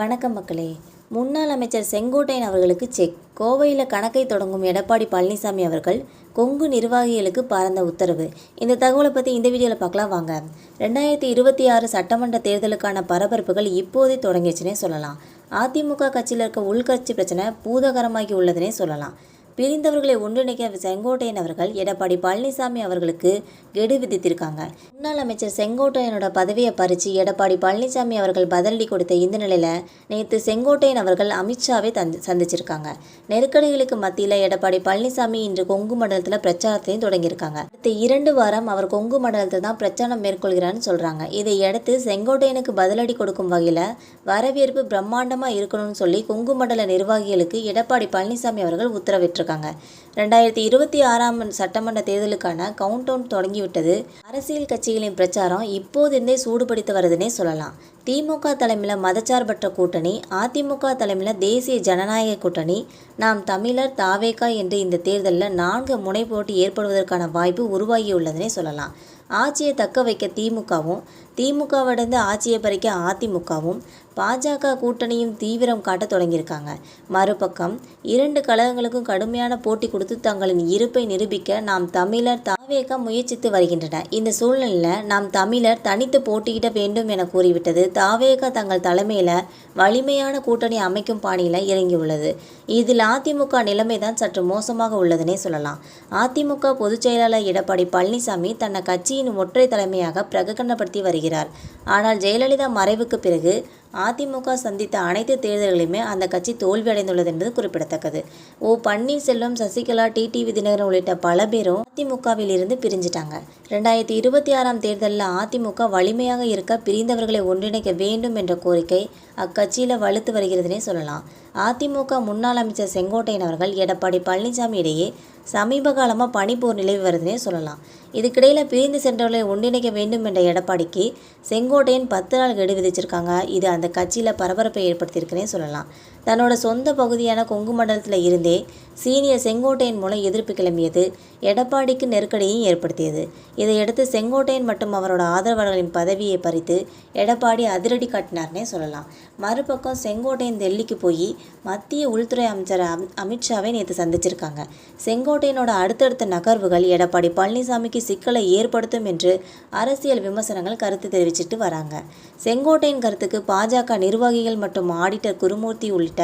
வணக்கம் மக்களே. முன்னாள் அமைச்சர் செங்கோட்டையன் அவர்களுக்கு செக். கோவையில் கணக்கை தொடங்கும் எடப்பாடி பழனிசாமி அவர்கள் கொங்கு நிர்வாகிகளுக்கு பறந்த உத்தரவு. இந்த தகவலை பற்றி இந்த வீடியோவில் பார்க்கலாம் வாங்க. ரெண்டாயிரத்தி இருபத்தி ஆறு சட்டமன்ற தேர்தலுக்கான பரபரப்புகள் இப்போதே தொடங்கிச்சுனே சொல்லலாம். அதிமுக கட்சியில் இருக்க உள்கட்சி பிரச்சனை பூதகரமாகி உள்ளதுனே சொல்லலாம். பிரிந்தவர்களை ஒன்றிணைக்க செங்கோட்டையன் அவர்கள் எடப்பாடி பழனிசாமி அவர்களுக்கு கெடு விதித்திருக்காங்க. முன்னாள் அமைச்சர் செங்கோட்டையனோட பதவியை பறித்து எடப்பாடி பழனிசாமி அவர்கள் பதிலடி கொடுத்த இந்த நிலையில் நேற்று செங்கோட்டையன் அவர்கள் அமித்ஷாவை தந்து சந்திச்சிருக்காங்க. நெருக்கடிகளுக்கு மத்தியில் எடப்பாடி பழனிசாமி இன்று கொங்கு மண்டலத்தில் பிரச்சாரத்தையும் தொடங்கியிருக்காங்க. அடுத்த இரண்டு வாரம் அவர் கொங்கு மண்டலத்தில் தான் பிரச்சாரம் மேற்கொள்கிறான்னு சொல்கிறாங்க இதையடுத்து செங்கோட்டையனுக்கு பதிலடி கொடுக்கும் வகையில் வரவேற்பு பிரம்மாண்டமாக இருக்கணும்னு சொல்லி கொங்கு மண்டல நிர்வாகிகளுக்கு எடப்பாடி பழனிசாமி அவர்கள் போட்டிருக்காங்க. ரெண்டாயிரத்தி இருபத்தி ஆறாம் சட்டமன்ற தேர்தலுக்கான கவுண்ட் டவுன் தொடங்கிவிட்டது. அரசியல் கட்சிகளின் பிரச்சாரம் இப்போதிருந்தே சூடுபிடித்து வருதுன்னே சொல்லலாம். திமுக தலைமையில் மதச்சார்பற்ற கூட்டணி அதிமுக தலைமையில் தேசிய ஜனநாயக கூட்டணி நாம் தமிழர் தாவேகா என்று இந்த தேர்தலில் நான்கு முனை போட்டி ஏற்படுவதற்கான வாய்ப்பு உருவாகியுள்ளதுனே சொல்லலாம். ஆட்சியை தக்க வைக்க திமுகவும் திமுகவிடந்து ஆட்சியை பறிக்க அதிமுகவும் பாஜக கூட்டணியும் தீவிரம் காட்ட தொடங்கியிருக்காங்க. மறுபக்கம் இரண்டு கழகங்களுக்கும் கடுமையான போட்டி கொடுத்து தங்களின் இருப்பை நிரூபிக்க நாம் தமிழர் தாவேக முயற்சித்து வருகின்றன இந்த சூழ்நிலையில் நாம் தமிழர் தனித்து போட்டியிட வேண்டும் என கூறிவிட்டது தாவேக தங்கள் தலைமையில் வலிமையான கூட்டணி அமைக்கும் பாணியில் இறங்கியுள்ளது. இதில் அதிமுக நிலைமை தான் சற்று மோசமாக உள்ளதுனே சொல்லலாம். அதிமுக பொதுச் செயலாளர் எடப்பாடி பழனிசாமி தன்னை கட்சியின் ஒற்றை தலைமையாக பிரகடனப்படுத்தி வருகிறார் ஆனால் ஜெயலலிதா மறைவுக்கு பிறகு அதிமுக சந்தித்த அனைத்து தேர்தல்களையுமே அந்த கட்சி தோல்வியடைந்துள்ளது என்பது குறிப்பிடத்தக்கது. ஓ பன்னீர்செல்வம் சசிகலா டிடிவி தினகரன் உள்ளிட்ட பல பேரும் அதிமுகவில் இருந்து பிரிஞ்சிட்டாங்க. ரெண்டாயிரத்தி இருபத்தி ஆறாம் தேர்தலில் அதிமுக வலிமையாக இருக்க பிரிந்தவர்களை ஒன்றிணைக்க வேண்டும் என்ற கோரிக்கை அக்கட்சியில் வலுத்து வருகிறதுனே சொல்லலாம். அதிமுக முன்னாள் அமைச்சர் செங்கோட்டையன் அவர்கள் எடப்பாடி பழனிசாமி இடையே சமீப காலமாக பனிப்போர் நிலவி வருதுன்னே சொல்லலாம். இதுக்கிடையில் பிரிந்து சென்றவர்களை ஒன்றிணைக்க வேண்டும் என்ற எடப்பாடிக்கு செங்கோட்டையன் பத்து நாள் கெடு விதிச்சிருக்காங்க இது அந்த கட்சியில் பரபரப்பை ஏற்படுத்தியிருக்குன்னே சொல்லலாம். தன்னோட சொந்த பகுதியான கொங்கு மண்டலத்தில் இருந்தே சீனியர் செங்கோட்டையன் மூலம் எதிர்ப்பு கிளம்பியது எடப்பாடிக்கு நெருக்கடியும் ஏற்படுத்தியது. இதையடுத்து செங்கோட்டையன் மற்றும் அவரோட ஆதரவாளர்களின் பதவியை பறித்து எடப்பாடி அதிரடி காட்டினார்னே சொல்லலாம். மறுபக்கம் செங்கோட்டையன் டெல்லிக்கு போய் மத்திய உள்துறை அமைச்சர் அம் அமித்ஷாவை நேற்று சந்திச்சிருக்காங்க. செங்கோட்டையனோட அடுத்தடுத்த நகர்வுகள் எடப்பாடி பழனிசாமிக்கு சிக்கலை ஏற்படுத்தும் என்று அரசியல் விமர்சனங்கள் கருத்து தெரிவிச்சிட்டு வராங்க. செங்கோட்டையன் கருத்துக்கு பாஜக நிர்வாகிகள் மற்றும் ஆடிட்டர் குருமூர்த்தி உள்ளிட்ட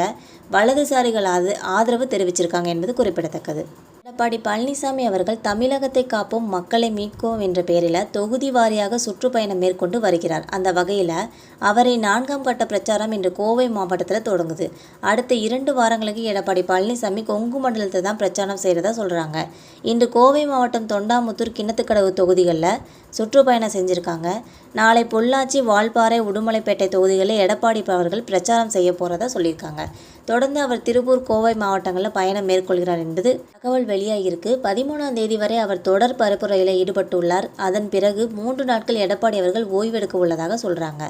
வலதுசாரிகள் ஆதரவு தெரிவிச்சிருக்காங்க என்பது குறிப்பிடத்தக்கது. எடப்பாடி பழனிசாமி அவர்கள் தமிழகத்தை காப்போம் மக்களை மீட்கும் என்ற பெயரில் தொகுதி வாரியாக சுற்றுப்பயணம் மேற்கொண்டு வருகிறார். அந்த வகையில் அவரை நான்காம் கட்ட பிரச்சாரம் இன்று கோவை மாவட்டத்தில் தொடங்குது. அடுத்த இரண்டு வாரங்களுக்கு எடப்பாடி பழனிசாமி கொங்கு மண்டலத்தை தான் பிரச்சாரம் செய்கிறதா சொல்கிறாங்க இன்று கோவை மாவட்டம் தொண்டாமுத்தூர் கிணத்துக்கடவு தொகுதிகளில் சுற்றுப்பயணம் செஞ்சுருக்காங்க. நாளை பொள்ளாச்சி வால்பாறை உடுமலைப்பேட்டை தொகுதிகளில் எடப்பாடி அவர்கள் பிரச்சாரம் செய்ய போகிறதா சொல்லியிருக்காங்க. தொடர்ந்து அவர் திருப்பூர் கோவை மாவட்டங்களில் பயணம் மேற்கொள்கிறார் என்பது தகவல் வெளியாகியிருக்கு. பதிமூணாம் தேதி வரை அவர் தொடர் பரப்புரையில் ஈடுபட்டுள்ளார். அதன் பிறகு மூன்று நாட்கள் எடப்பாடி அவர்கள் ஓய்வெடுக்க உள்ளதாக சொல்கிறாங்க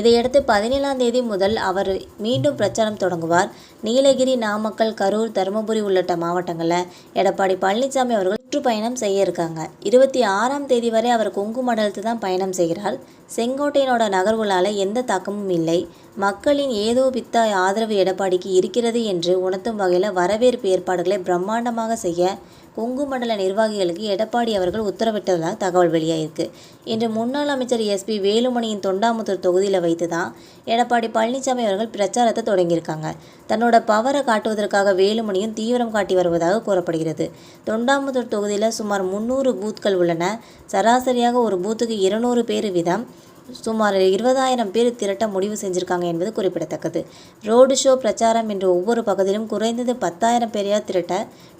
இதையடுத்து பதினேழாம் தேதி முதல் அவர் மீண்டும் பிரச்சாரம் தொடங்குவார். நீலகிரி நாமக்கல் கரூர் தருமபுரி உள்ளிட்ட மாவட்டங்களில் எடப்பாடி பழனிசாமி அவர்கள் சுற்றுப்பயணம் செய்ய இருக்காங்க. இருபத்தி ஆறாம் தேதி வரை அவர் கொங்கு மண்டலத்து தான் பயணம் செய்கிறார். செங்கோட்டையனோட நகர்வுகளால் எந்த தாக்கமும் இல்லை. மக்களின் ஏதோ பித்த ஆதரவு எடப்பாடிக்கு இருக்கிறது என்று உணர்த்தும் வகையில் வரவேற்பு ஏற்பாடுகளை பிரம்மாண்டமாக செய்ய கொங்கு மண்டல நிர்வாகிகளுக்கு எடப்பாடி அவர்கள் உத்தரவிட்டதாக தகவல் வெளியாயிருக்கு. இன்று முன்னாள் அமைச்சர் எஸ்பி வேலுமணியின் தொண்டாமுத்தூர் தொகுதியில் வைத்து தான் எடப்பாடி பழனிசாமி அவர்கள் பிரச்சாரத்தை தொடங்கியிருக்காங்க. தன்னோட பவரை காட்டுவதற்காக வேலுமணியும் தீவிரம் காட்டி வருவதாக கூறப்படுகிறது. தொண்டாமுத்தூர் பகுதியில் சுமார் முந்நூறு பூத்கள் உள்ளன. சராசரியாக ஒரு பூத்துக்கு இருநூறு பேர் வீதம். சுமார் இருபதாயிரம் பேர் திரட்ட முடிவு செஞ்சுருக்காங்க என்பது குறிப்பிடத்தக்கது. ரோடு ஷோ பிரச்சாரம் என்ற ஒவ்வொரு பகுதியிலும் குறைந்தது பத்தாயிரம் பேரையாவது திரட்ட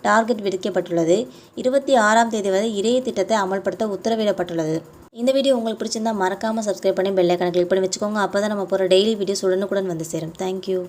டார்கெட் விதிக்கப்பட்டுள்ளது. இருபத்தி ஆறாம் தேதி வரை இணைய திட்டத்தை அமல்படுத்த உத்தரவிடப்பட்டுள்ளது. இந்த வீடியோ உங்களுக்கு பிடிச்சிருந்தா மறக்காமல் சப்ஸ்கிரைப் பண்ணி பெல்லைக்கான கிளிக் பண்ணி வச்சுக்கோங்க. அப்போ தான் நம்ம போகிற டெய்லி வீடியோஸ் உடனுக்குடன் வந்து சேரும். தேங்க்யூ